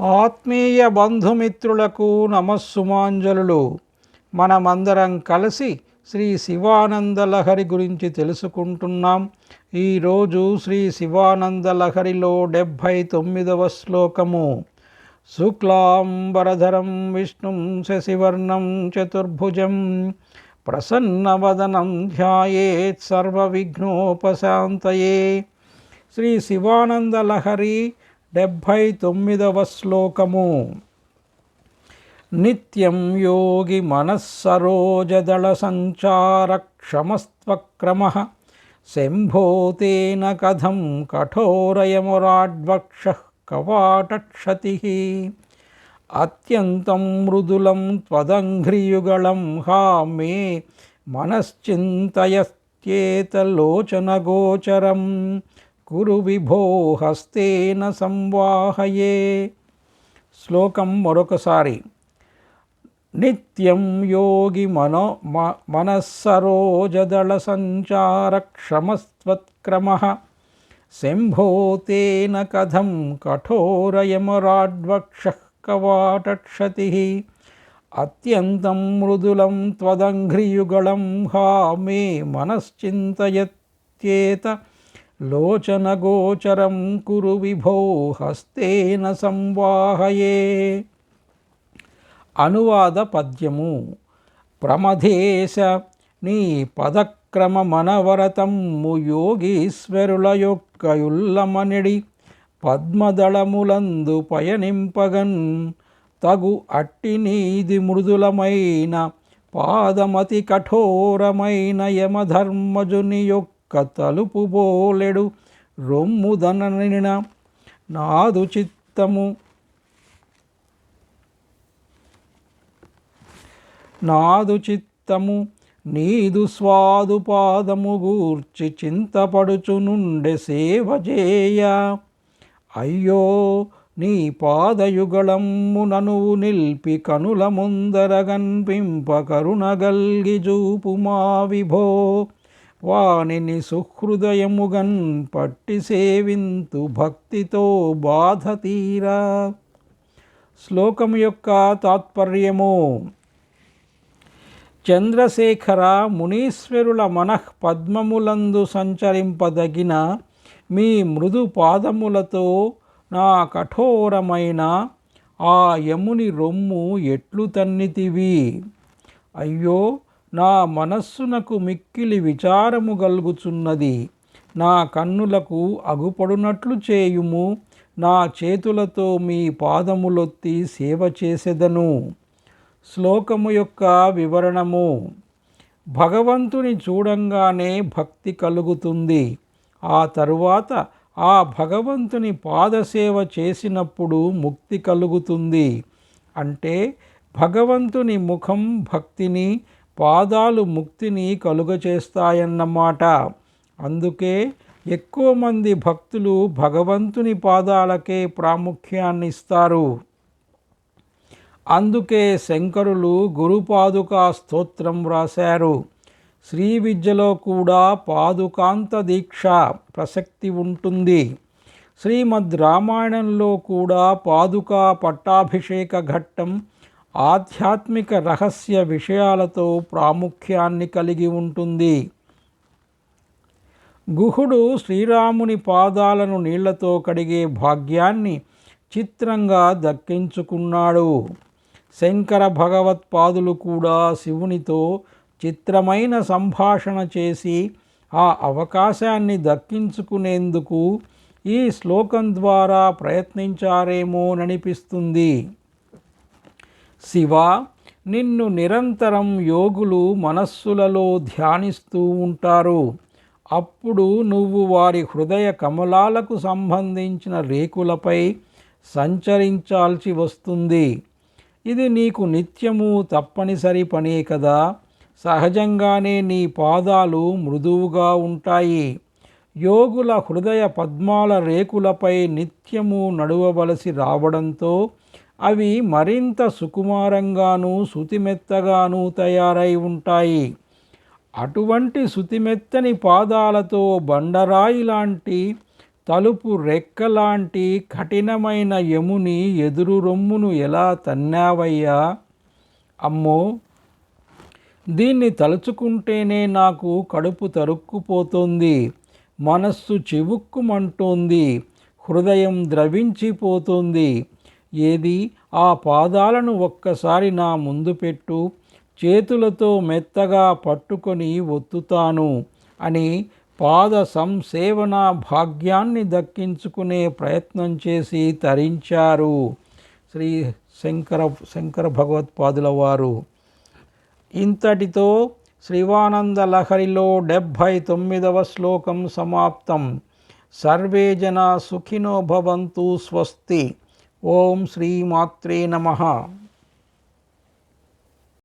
ఆత్మీయ బంధుమిత్రులకు నమస్సుమాంజలులు. మనమందరం కలిసి శ్రీ శివానందలహరి గురించి తెలుసుకుంటున్నాం. ఈరోజు శ్రీ శివానందలహరిలో డెబ్భై తొమ్మిదవ శ్లోకము. శుక్లాంబరధరం విష్ణుం శశివర్ణం చతుర్భుజం ప్రసన్నవదనం ధ్యాయేత్ సర్వవిఘ్నోపశాంతయే. శ్రీ శివానందలహరి డెబ్భై తొమ్మిదవ శ్లోకము. నిత్యం యోగి మనస్సరోజదళ సంచార క్షమస్త్వక్రమ శంభోతేన కథం కఠోరయమురాడ్వక్ష కవాటక్షతి అత్యంతం మృదులం త్వదంఘ్రియుగళం హా మే మనశ్చింతయత్యేతలోచనగోచరం కురు విభో హస్తేన సంవాహయే. శ్లోకం మరొకసారి. నిత్యం యోగి మనో మ మనస్సరోజదళ సంచార క్షమస్త్వత్క్రమ. శంభో తేన కథం కఠోరయమరాడ్వక్ష కవాటక్షతి. అత్యంతం మృదులం త్వదంఘ్రియుగళం హా మే మనశ్చింతయత్యేత. లోచనగోచరం కురు విభో హస్తేన సంవాహయే. అనువాద పద్యము. ప్రమధేశ నీ పదక్రమ మనవరతమ్ము యోగీశ్వరుల యొక్కయుల్లమనిడి పద్మదళములందు పయనింపగన్ తగు అట్టి నీది మృదులమైన పాదమతి కఠోరమైన యమధర్మజుని యొక్క తలుపు బోలెడు రొమ్ముదననిన నాదు చిత్తము. నాదు చిత్తము నీదు స్వాదు పాదము గూర్చి చింతపడుచునుండె సేవ చేయ. అయ్యో నీ పాదయుగళమ్ము ననువు నిల్పి కనుల ముందర గన్పింప కరుణగల్గి జూపు మా విభో. వానిని సుహృదయముగన్ పట్టి సేవింతు భక్తితో బాధ తీరా. శ్లోకం యొక్క తాత్పర్యము చంద్రశేఖర మునీశ్వరుల మనః పద్మములందు సంచరింపదగిన మీ మృదు పాదములతో నా కఠోరమైన ఆ యముని రొమ్ము ఎట్లు తన్నితివి? అయ్యో నా మనస్సునకు మిక్కిలి విచారము గలుగుచున్నది. నా కన్నులకు అగుపడునట్లు చేయుము. నా చేతులతో మీ పాదములొత్తి సేవ చేసెదను. శ్లోకము యొక్క వివరణము. భగవంతుని చూడంగానే భక్తి కలుగుతుంది. ఆ తరువాత ఆ భగవంతుని పాదసేవ చేసినప్పుడు ముక్తి కలుగుతుంది. అంటే భగవంతుని ముఖం భక్తిని పాదాలు ముక్తిని కలుగచేస్తాయన్నమాట. అందుకే ఎక్కువ మంది భక్తులు భగవంతుని పాదాలకే ప్రాముఖ్యాన్ని ఇస్తారు అందుకే శంకరులు గురుపాదుకా స్తోత్రం వ్రాశారు శ్రీ విద్యలో కూడా పాదుకాంత దీక్ష ప్రసక్తి ఉంటుంది. శ్రీమద్ రామాయణంలో కూడా పాదుకా పట్టాభిషేక ఘట్టం ఆధ్యాత్మిక రహస్య విషయాలతో ప్రాముఖ్యాన్ని కలిగి ఉంటుంది. గుహుడు శ్రీరాముని పాదాలను నీళ్ళతో కడిగే భాగ్యాన్ని చిత్రంగా దక్కించుకున్నాడు. శంకర భగవత్పాదులు కూడా శివునితో చిత్రమైన సంభాషణ చేసి ఆ అవకాశాన్ని దక్కించుకునేందుకు ఈ శ్లోకం ద్వారా ప్రయత్నించారేమోననిపిస్తుంది. శివ నిన్ను నిరంతరం యోగులు మనస్సులలో ధ్యానిస్తూ ఉంటారు. అప్పుడు నువ్వు వారి హృదయ కమలాలకు సంబంధించిన రేకులపై సంచరించాల్సి వస్తుంది. ఇది నీకు నిత్యము తప్పనిసరి పనే కదా. సహజంగానే నీ పాదాలు మృదువుగా ఉంటాయి. యోగుల హృదయ పద్మాల రేకులపై నిత్యము నడువవలసి రావడంతో అవి మరింత సుకుమారంగాను శుతిమెత్తగాను తయారై ఉంటాయి. అటువంటి శుతిమెత్తని పాదాలతో బండరాయి లాంటి తలుపు రెక్కలాంటి కఠినమైన యముని ఎదురు రొమ్మును ఎలా తన్నావయ్యా? అమ్మో! దీన్ని తలుచుకుంటేనే నాకు కడుపు తరుక్కుపోతుంది మనస్సు చివుక్కుమంటోంది హృదయం ద్రవించిపోతుంది. ఏది? ఆ పాదాలను ఒక్కసారి నా ముందు పెట్టు చేతులతో మెత్తగా పట్టుకొని ఒత్తుతాను అని పాద సంసేవన భాగ్యాన్ని దక్కించుకునే ప్రయత్నం చేసి తరించారు శ్రీ శంకర శంకర భగవత్పాదుల వారు. ఇంతటితో శ్రీవానంద లహరిలో డెబ్భై తొమ్మిదవ శ్లోకం సమాప్తం. సర్వే జన సుఖినో భవంతు స్వస్తి. ఓం శ్రీమాత్రే నమ.